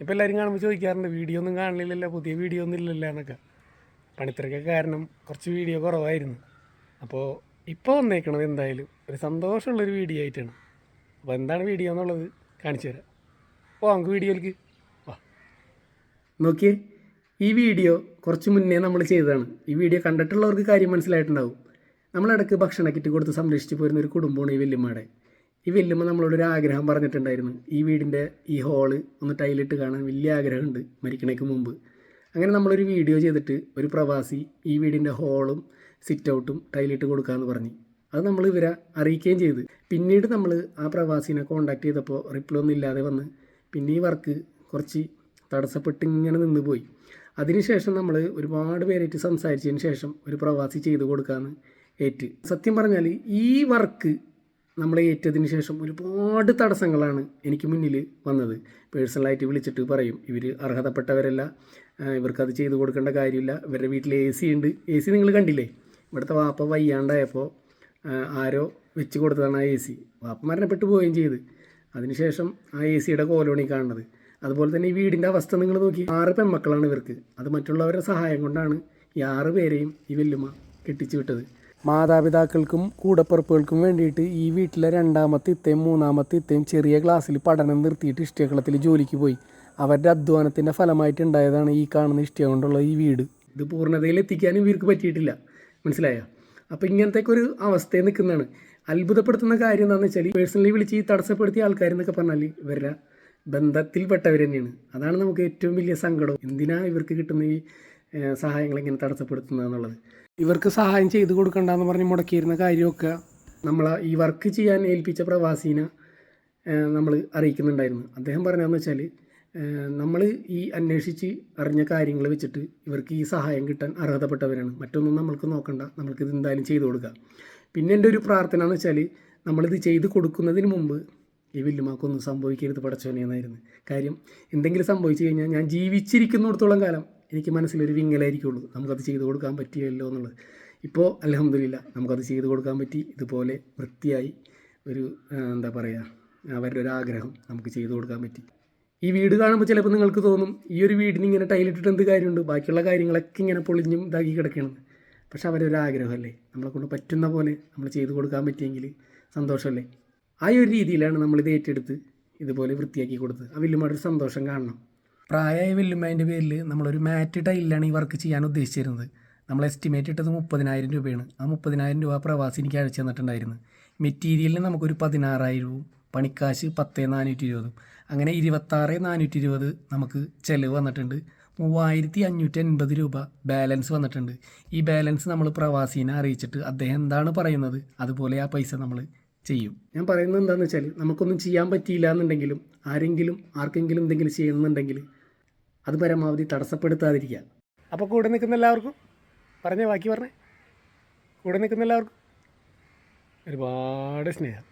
ഇപ്പോൾ എല്ലാവരും കാണുമ്പോൾ ചോദിക്കാറുണ്ട് വീഡിയോ ഒന്നും കാണില്ലല്ലോ പുതിയ വീഡിയോ ഒന്നും ഇല്ലല്ലോ എന്നൊക്കെ. പണിത്തിരക്കൊക്കെ കാരണം കുറച്ച് വീഡിയോ കുറവായിരുന്നു. അപ്പോൾ ഇപ്പോൾ വന്നേക്കണത് എന്തായാലും ഒരു സന്തോഷമുള്ളൊരു വീഡിയോ ആയിട്ടാണ്. അപ്പോൾ എന്താണ് വീഡിയോ എന്നുള്ളത് കാണിച്ചു തരാം. ഓ നമുക്ക് വീഡിയോയിലേക്ക് വാ. നോക്കിയേ ഈ വീഡിയോ കുറച്ച് മുന്നേ നമ്മൾ ചെയ്തതാണ്. ഈ വീഡിയോ കണ്ടിട്ടുള്ളവർക്ക് കാര്യം മനസ്സിലായിട്ടുണ്ടാവും. നമ്മളിടക്ക് ഭക്ഷണ കിറ്റ് കൊടുത്ത് സംരക്ഷിച്ച് പോരുന്ന ഒരു കുടുംബമാണ് ഈ വല്യമ്മയുടെ ഈ വെല്ലുമ്പോൾ നമ്മളോടൊരു ആഗ്രഹം പറഞ്ഞിട്ടുണ്ടായിരുന്നു. ഈ വീടിന്റെ ഈ ഹോൾ ഒന്ന് ടൈലിട്ട് കാണാൻ വലിയ ആഗ്രഹമുണ്ട് മരിക്കണേക്ക് മുമ്പ്. അങ്ങനെ നമ്മളൊരു വീഡിയോ ചെയ്തിട്ട് ഒരു പ്രവാസി ഈ വീടിന്റെ ഹോളും സിറ്റ് ഔട്ടും ടൈലിട്ട് കൊടുക്കാമെന്ന് പറഞ്ഞു. അത് നമ്മൾ ഇവരെ അറിയിക്കുകയും ചെയ്ത്. പിന്നീട് നമ്മൾ ആ പ്രവാസിനെ കോണ്ടാക്ട് ചെയ്തപ്പോൾ റിപ്ലൈ ഒന്നും ഇല്ലാതെ വന്ന് പിന്നെ ഈ വർക്ക് കുറച്ച് തടസ്സപ്പെട്ട് ഇങ്ങനെ നിന്ന് പോയി. അതിനുശേഷം നമ്മൾ ഒരുപാട് പേരായിട്ട് സംസാരിച്ചതിന് ശേഷം ഒരു പ്രവാസി ചെയ്ത് കൊടുക്കാമെന്ന് ഏറ്റ്. സത്യം പറഞ്ഞാൽ ഈ വർക്ക് നമ്മൾ ഏറ്റതിന് ശേഷം ഒരുപാട് തടസ്സങ്ങളാണ് എനിക്ക് മുന്നിൽ വന്നത്. പേഴ്സണലായിട്ട് വിളിച്ചിട്ട് പറയും ഇവർ അർഹതപ്പെട്ടവരല്ല ഇവർക്ക് ഇവർക്കത് ചെയ്തു കൊടുക്കേണ്ട കാര്യമില്ല ഇവരുടെ വീട്ടിൽ എ സി ഉണ്ട്. എ സി നിങ്ങൾ കണ്ടില്ലേ? ഇവിടുത്തെ വാപ്പ വയ്യാണ്ടായപ്പോൾ ആരോ വെച്ച് കൊടുത്തതാണ് ആ എ സി. വാപ്പ മരണപ്പെട്ടു പോവുകയും ചെയ്ത്. അതിനുശേഷം ആ എ സിയുടെ കോലോണി കാണുന്നത്. അതുപോലെ തന്നെ ഈ വീടിന്റെ അവസ്ഥ നിങ്ങൾ നോക്കി. ആറ് പെൺമക്കളാണ് ഇവർക്ക്. അത് മറ്റുള്ളവരുടെ സഹായം കൊണ്ടാണ് ഈ ആറ് പേരെയും ഈ വെല്ലുമ കെട്ടിച്ചു വിട്ടത്. മാതാപിതാക്കൾക്കും കൂടപ്പിറപ്പുകൾക്കും വേണ്ടിയിട്ട് ഈ വീട്ടിലെ രണ്ടാമത്തെ ഇത്തയും മൂന്നാമത്തെ ഇത്തയും ചെറിയ ക്ലാസ്സിൽ പഠനം നിർത്തിയിട്ട് ഇഷ്ടകളത്തിൽ ജോലിക്ക് പോയി. അവരുടെ അധ്വാനത്തിന്റെ ഫലമായിട്ട് ഉണ്ടായതാണ് ഈ കാണുന്ന ഇഷ്ട കൊണ്ടുള്ള ഈ വീട്. ഇത് പൂർണതയിൽ എത്തിക്കാനും ഇവർക്ക് പറ്റിയിട്ടില്ല. മനസ്സിലായോ? അപ്പോൾ ഇങ്ങനത്തെ ഒരു അവസ്ഥയിൽ നിൽക്കുന്നതാണ്. അത്ഭുതപ്പെടുത്തുന്ന കാര്യം എന്താണെന്ന് വെച്ചാൽ പേഴ്സണലി വിളിച്ച് ഈ തടസ്സപ്പെടുത്തിയ ആൾക്കാരെന്നൊക്കെ പറഞ്ഞാൽ ഇവരുടെ ബന്ധത്തിൽപ്പെട്ടവർ തന്നെയാണ്. അതാണ് നമുക്ക് ഏറ്റവും വലിയ സങ്കടം എന്തിനാ ഇവർക്ക് കിട്ടുന്ന ഈ സഹായങ്ങൾ ഇങ്ങനെ തടസ്സപ്പെടുത്തുന്നത് എന്നുള്ളത്. ഇവർക്ക് സഹായം ചെയ്തു കൊടുക്കണ്ടെന്ന് പറഞ്ഞ് മുടക്കിയിരുന്ന കാര്യമൊക്കെ നമ്മൾ ഈ വർക്ക് ചെയ്യാൻ ഏൽപ്പിച്ച പ്രവാസീനെ നമ്മൾ അറിയിക്കുന്നുണ്ടായിരുന്നു. അദ്ദേഹം പറഞ്ഞതെന്ന് വെച്ചാൽ നമ്മൾ ഈ അന്വേഷിച്ച് അറിഞ്ഞ കാര്യങ്ങൾ വെച്ചിട്ട് ഇവർക്ക് ഈ സഹായം കിട്ടാൻ അർഹതപ്പെട്ടവരാണ്. മറ്റൊന്നും നമ്മൾക്ക് നോക്കണ്ട. നമ്മൾക്ക് ഇത് എന്തായാലും ചെയ്തു കൊടുക്കാം. പിന്നെ എന്റെ ഒരു പ്രാർത്ഥന എന്ന് വെച്ചാൽ നമ്മളിത് ചെയ്ത് കൊടുക്കുന്നതിന് മുമ്പ് ഈ വില്ലുമാക്കൊന്നും സംഭവിക്കരുത് പടച്ചോനെ എന്നായിരുന്നു. കാര്യം എന്തെങ്കിലും സംഭവിച്ചു കഴിഞ്ഞാൽ ഞാൻ ജീവിച്ചിരിക്കുന്നിടത്തോളം കാലം എനിക്ക് മനസ്സിലൊരു വിങ്ങലായിരിക്കുള്ളൂ. നമുക്കത് ചെയ്തു കൊടുക്കാൻ പറ്റിയല്ലോ എന്നുള്ളത്. ഇപ്പോൾ അലഹമില്ല നമുക്കത് ചെയ്തു കൊടുക്കാൻ പറ്റി. ഇതുപോലെ വൃത്തിയായി ഒരു എന്താ പറയുക അവരുടെ ഒരു ആഗ്രഹം നമുക്ക് ചെയ്തു കൊടുക്കാൻ പറ്റി. ഈ വീട് കാണുമ്പോൾ ചിലപ്പോൾ നിങ്ങൾക്ക് തോന്നും ഈ ഒരു വീടിന് ഇങ്ങനെ ടൈലിട്ടിട്ട് എന്ത് കാര്യമുണ്ട്? ബാക്കിയുള്ള കാര്യങ്ങളൊക്കെ ഇങ്ങനെ പൊളിഞ്ഞും ഇതാക്കി കിടക്കണം പക്ഷെ അവരൊരു ആഗ്രഹമല്ലേ? നമ്മളെ കൊണ്ട് പറ്റുന്ന പോലെ നമ്മൾ ചെയ്തു കൊടുക്കാൻ പറ്റിയെങ്കിൽ സന്തോഷമല്ലേ? ആ ഒരു രീതിയിലാണ് നമ്മളിത് ഏറ്റെടുത്ത് ഇതുപോലെ വൃത്തിയാക്കി കൊടുത്ത് ആ വലിയ സന്തോഷം കാണണം. പ്രായമായ വെല്ലുമ്മേന്റെ പേരിൽ നമ്മളൊരു മാറ്റ് ടൈലിലാണ് ഈ വർക്ക് ചെയ്യാൻ ഉദ്ദേശിച്ചിരുന്നത്. നമ്മൾ എസ്റ്റിമേറ്റ് ഇട്ടത് മുപ്പതിനായിരം രൂപയാണ്. ആ മുപ്പതിനായിരം രൂപ പ്രവാസി എനിക്ക് അയച്ചു തന്നിട്ടുണ്ടായിരുന്നു. മെറ്റീരിയലിന് നമുക്കൊരു പതിനാറായിരവും പണിക്കാശ് പത്ത് നാനൂറ്റി ഇരുപതും അങ്ങനെ ഇരുപത്താറ് നാനൂറ്റി ഇരുപത് നമുക്ക് ചിലവ് വന്നിട്ടുണ്ട്. മൂവായിരത്തി അഞ്ഞൂറ്റി അൻപത് രൂപ ബാലൻസ് വന്നിട്ടുണ്ട്. ഈ ബാലൻസ് നമ്മൾ പ്രവാസീനെ അറിയിച്ചിട്ട് അദ്ദേഹം എന്താണ് പറയുന്നത് അതുപോലെ ആ പൈസ നമ്മൾ ചെയ്യും. ഞാൻ പറയുന്നത് എന്താണെന്ന് വെച്ചാൽ നമുക്കൊന്നും ചെയ്യാൻ പറ്റിയില്ല എന്നുണ്ടെങ്കിലും ആരെങ്കിലും ആർക്കെങ്കിലും എന്തെങ്കിലും ചെയ്യണമെന്നുണ്ടെങ്കിൽ അത് പരമാവധി തടസ്സപ്പെടുത്താതിരിക്കുക. അപ്പോൾ കൂടെ നിൽക്കുന്ന എല്ലാവർക്കും പറഞ്ഞേ ബാക്കി പറഞ്ഞേ. കൂടെ നിൽക്കുന്ന എല്ലാവർക്കും ഒരുപാട് സ്നേഹം.